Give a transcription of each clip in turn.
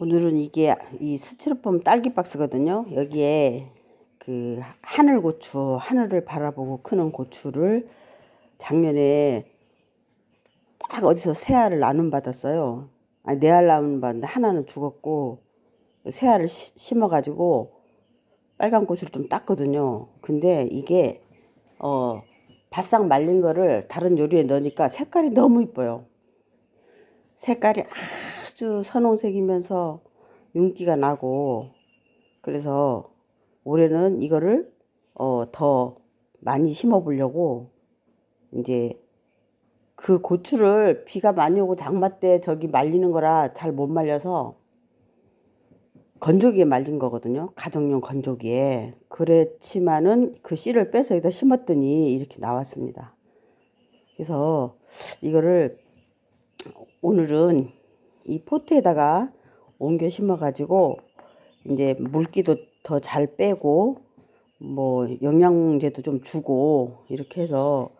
오늘은 이게 이 스티로폼 딸기 박스거든요. 여기에 그 하늘 고추, 하늘을 바라보고 크는 고추를 작년에 딱 어디서 새 알을 나눔 받았어요. 아니 네알 나눔 받는데 하나는 죽었고 새 알을 시- 심어 가지고 빨간 고추를 좀 땄거든요. 근데 이게 어 바싹 말린 거를 다른 요리에 넣으니까 색깔이 너무 이뻐요. 색깔이 아주 선홍색이면서 윤기가 나고 그래서 올해는 이거를 어, 더 많이 심어 보려고 이제 그 고추를 비가 많이 오고 장마 때 저기 말리는 거라 잘 못 말려서 건조기에 말린 거거든요. 가정용 건조기에. 그랬지만은 그 씨를 빼서 여기다 심었더니 이렇게 나왔습니다. 그래서 이거를 오늘은 이 포트에다가 옮겨 심어 가지고 이제 물기도 더 잘 빼고 뭐 영양제도 좀 주고 이렇게 해서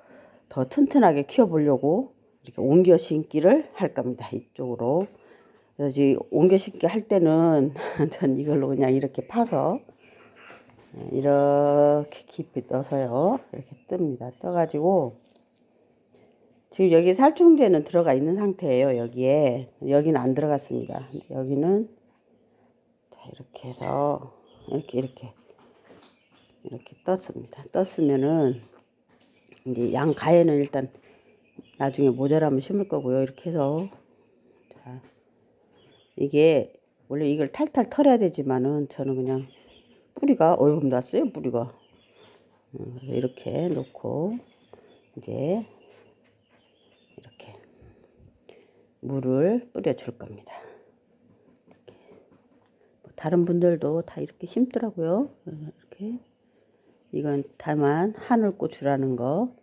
더 튼튼하게 키워 보려고 이렇게 옮겨 심기를 할 겁니다. 이쪽으로. 그래서 이제 옮겨 심기 할 때는 전 이걸로 그냥 이렇게 파서 이렇게 깊이 떠서요. 이렇게 뜹니다. 떠가지고 지금 여기 살충제는 들어가 있는 상태예요. 여기에 여기는 안 들어갔습니다. 여기는 자 이렇게 해서 이렇게 이렇게 이렇게 떴습니다. 떴으면은 이제 양 가에는 일단 나중에 모자라면 심을 거고요. 이렇게 해서 자 이게 원래 이걸 탈탈 털어야 되지만은 저는 그냥 뿌리가 얼굴 났어요. 뿌리가 음, 이렇게 놓고 이제 이렇게 물을 뿌려 줄 겁니다. 뭐 다른 분들도 다 이렇게 심더라고요. 이렇게 이건 다만 하늘고추라는 거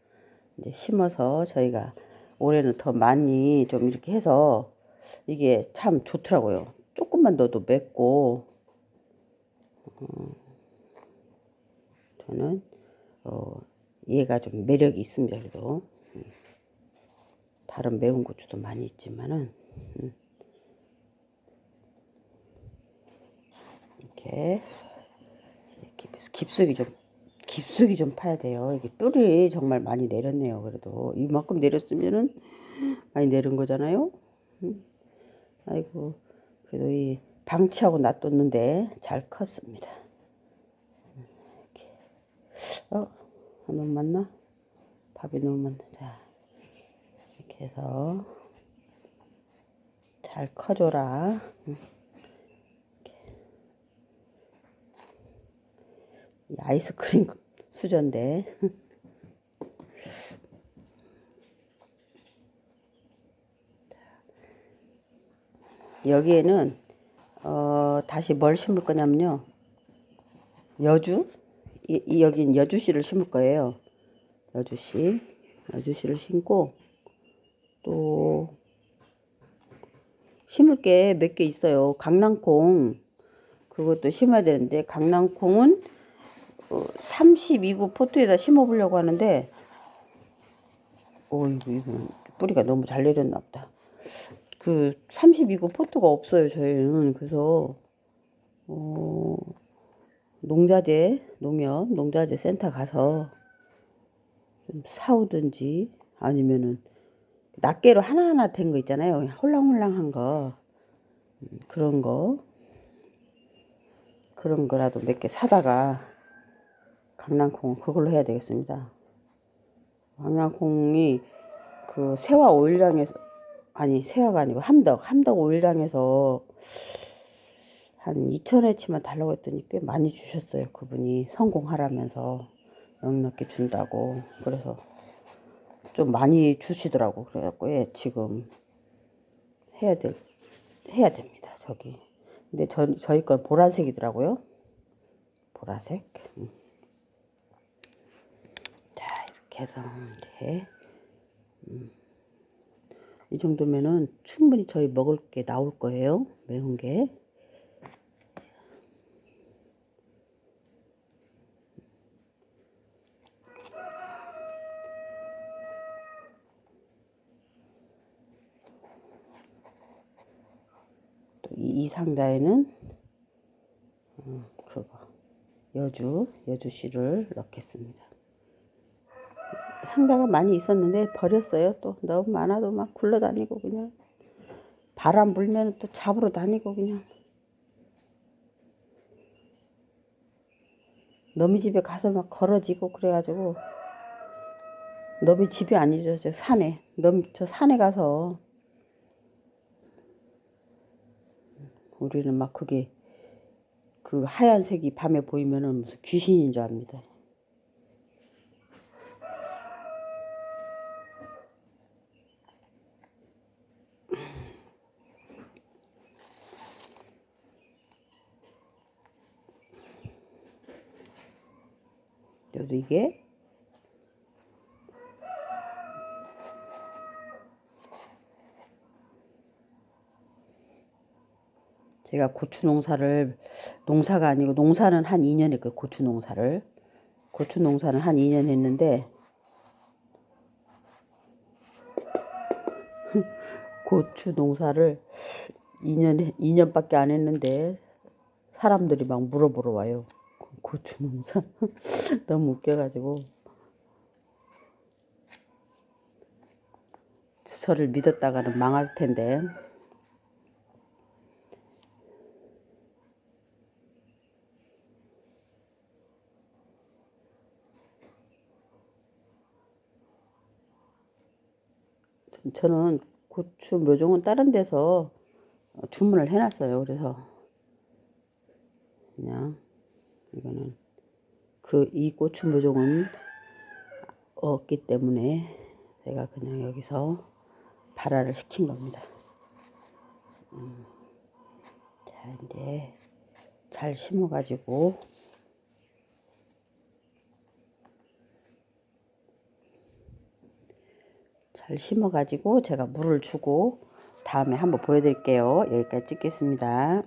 이제 심어서 저희가 올해는 더 많이 좀 이렇게 해서 이게 참 좋더라고요. 조금만 넣어도 맵고 어, 저는 어, 얘가 좀 매력이 있습니다. 그래도 음. 다른 매운 고추도 많이 있지만은 음. 이렇게 이렇게 깊숙이 좀 깊숙이 좀 파야 돼요. 이게 뿔이 정말 많이 내렸네요. 그래도 이만큼 내렸으면은 많이 내린 거잖아요. 음. 아이고 그래도 이 방치하고 놔뒀는데 잘 컸습니다. 이렇게 어 너무 많나? 밥이 너무 많나? 자 이렇게 해서 잘 커줘라. 음. 이 아이스크림 수저인데 여기에는 어, 다시 뭘 심을 거냐면요 여주 이, 이 여긴 여주씨를 심을 거예요 여주씨 여주씨를 심고 또 심을 게 몇 개 있어요 강낭콩 그것도 심어야 되는데 강낭콩은 어, 32구 포트에다 심어 보려고 하는데 어이구 이거 뿌리가 너무 잘 내렸나 보다. 그 32구 포트가 없어요 저희는 그래서 어, 농자재 농협 농자재 센터 가서 좀 사오든지 아니면은 낱개로 하나하나 된 거 있잖아요 홀랑홀랑한 거 음, 그런 거 그런 거라도 몇 개 사다가 강낭콩 그걸로 해야 되겠습니다. 강낭콩이 그 세화 오일장에서 아니 세화가 아니고 함덕 함덕 오일장에서 한 2천회치만 달라고 했더니 꽤 많이 주셨어요. 그분이 성공하라면서 넉넉히 준다고 그래서 좀 많이 주시더라고 그래갖고 예, 지금 해야 될 해야 됩니다. 저기 근데 저, 저희 건 보라색이더라고요. 보라색. 음. 자 이렇게 해서 이제 음, 이 정도면은 충분히 저희 먹을 게 나올 거예요. 매운 게. 또 이이 상자에는 음, 그거 여주 여주 씨를 넣겠습니다. 상자가 많이 있었는데 버렸어요. 또 너무 많아도 막 굴러다니고 그냥 바람 불면 또 잡으러 다니고 그냥 너미 집에 가서 막 걸어지고 그래가지고 너미 집이 아니죠. 저 산에 너미 저 산에 가서 우리는 막 그게 그 하얀색이 밤에 보이면은 무슨 귀신인 줄 압니다. 그래도 이게 제가 고추 농사를 농사가 아니고 농사는 한 2년 했고 고추 농사를. 고추 농사는 한 2년 했는데 고추 농사를 2년 2년밖에 안 했는데 사람들이 막 물어보러 와요. 고추 농사. 너무 웃겨가지고. 저를 믿었다가는 망할 텐데 저는 고추 묘종은 다른 데서 주문을 해놨어요. 그래서 그냥 이거는 그 이 고추 묘종은 없기 때문에 제가 그냥 여기서 발화를 시킨 겁니다. 음. 자 이제 잘 심어가지고 잘 심어가지고 제가 물을 주고 다음에 한번 보여드릴게요. 여기까지 찍겠습니다.